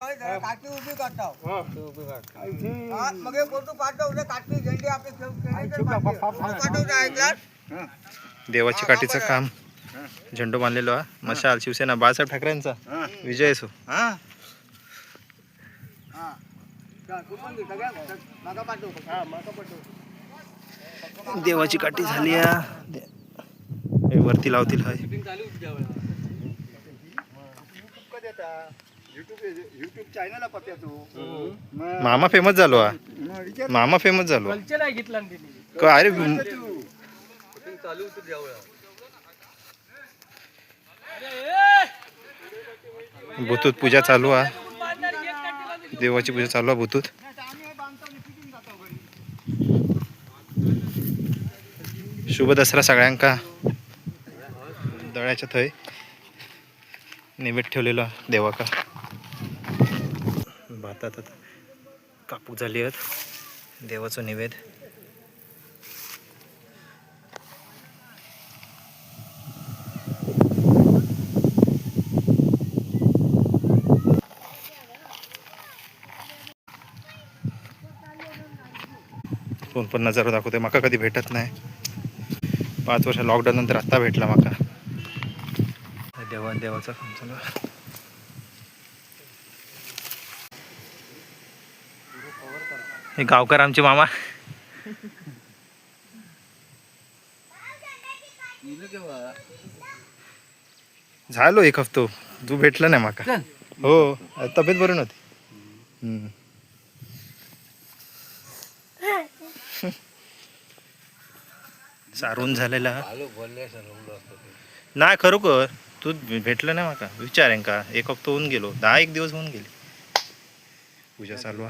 काठी उभी करताव मग फोटो पाठवले काठी झेंडी आपले ठेव- ठेवायचे पाहिजे. पाठवते ऐकलात? देवाची काठीचं काम झेंडू बांधलेलो हा मशाल शिवसेना बाळासाहेब ठाकरेंचा विजय असो हा. पाठव. देवाची काठी झाली वरती लावतील हाय युट्यूब चॅनल पप्या तू. मामा फेमस झालो हा. मामा फेमस झालो. का अरे भूतूत पूजा चालू हा. देवाची पूजा चालू आहे भूतूत शुभ दसरा सगळ्यांका. दळ्याच्या थंय. निवेद ठेवलेला देवाका. आता आता कापूक झाली आहेत. देवाचं निवेद. कोण पण नजारा दाखवते माका कधी भेटत नाही. पाच वर्ष लॉकडाऊन नंतर आत्ता भेटला माका. देवा देवाचा काम चालू हे गावकर आमचे मामा. झालो एक हफ्तो. तू भेटला नाही माका. हो तब्येत बरी नव्हती. सारून झालेला. नाही खरोखर. तू भेटलं नाही माका. विचारेन का? एक हप्ता होऊन गेलो. दहा एक दिवस होऊन गेले. पूजा चालू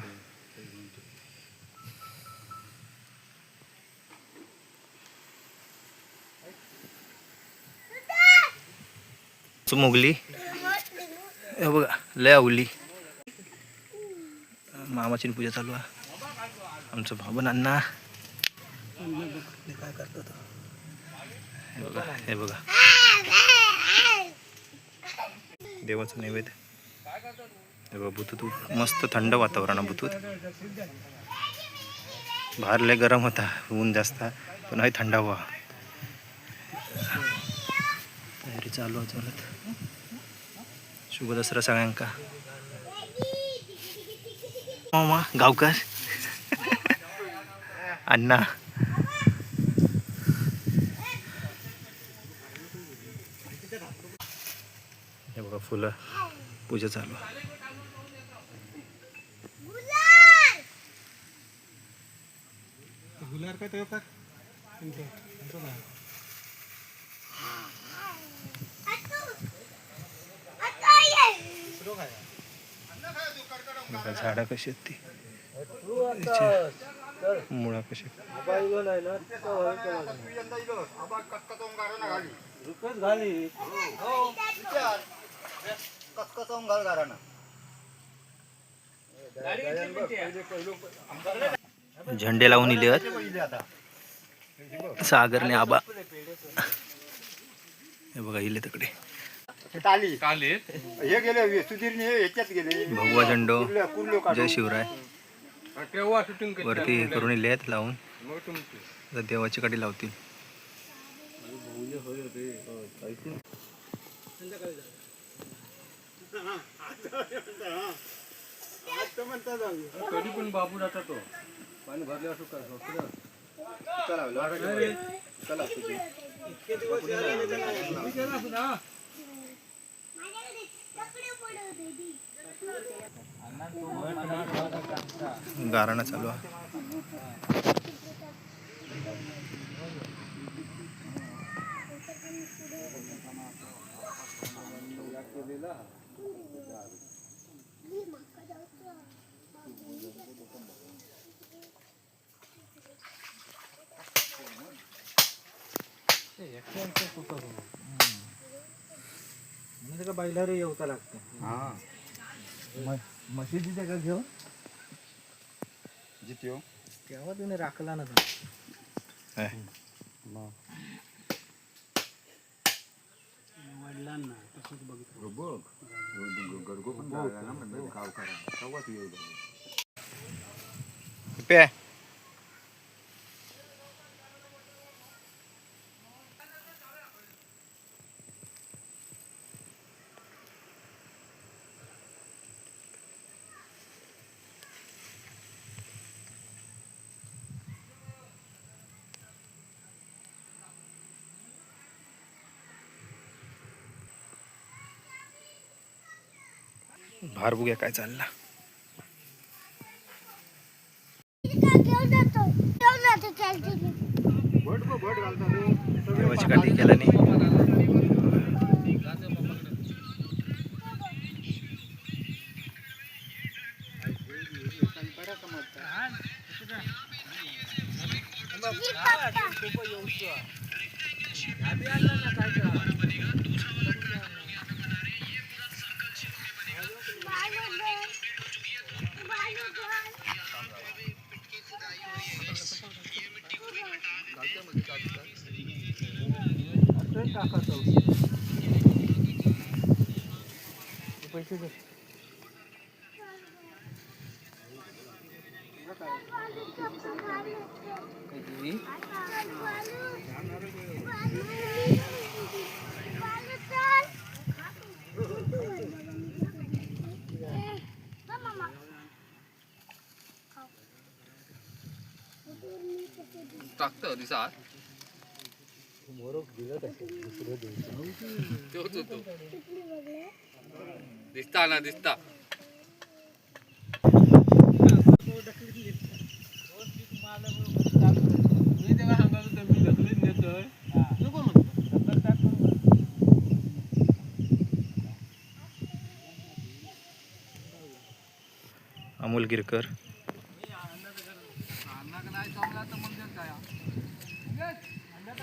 मोगली. हे बघा लय आवली. मामाची पूजा चालू आहे. आमचं भाबन अण्णा. काय करतात हे बघा हे बघा. देवाचं नैवेद्य. हे बघा बुतूत मस्त थंड वातावरण आहे बुतूत बाहेर लय गरम होता ऊन जास्त पण आहे थंड हवा. तयारी चालू आहे चालत शुभ दसरा सगळ्यांका. मामा गावकर. अण्णा. हे बघा फुलं. पूजा चालू. आहे. बघा झाडं कशी आहेत ती? मुळा कशी? झेंडे लावून इले सागरने आबा हे बघा इले तिकडे. टाली. हे गेले सुधीरने याच्यात गेले. भगवा झेंडो. कुर्ल्या- कुर्ल्यो काढून. जय शिवराय. वरती हे करून इले आहेत लावून. आता देवाची काठी लावतील. कधी पण बाबू जाता तो. पाणी भरले असो का गारणं चालू आहे. बैलारे येवता लागतं. मशिदीच्या का घेऊन जित्यो तेव्हा तिने राखला ना हे. वडिलांना तसंच बघितलं बघ पे बाहेर बघूया काय चालला? देवाची काठी केला नाही टाकतं दिसा तो तो तो दिसता ना दिसता. अमोल गिरकर.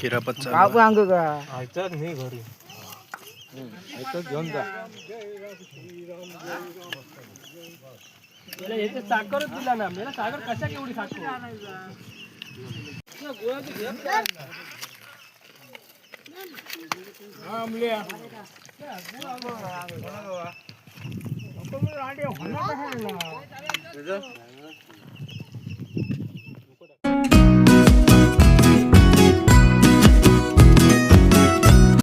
किरापत चालू आहे. घेऊन जा. साखरच दिला ना मला साखर कशा केवढी साखर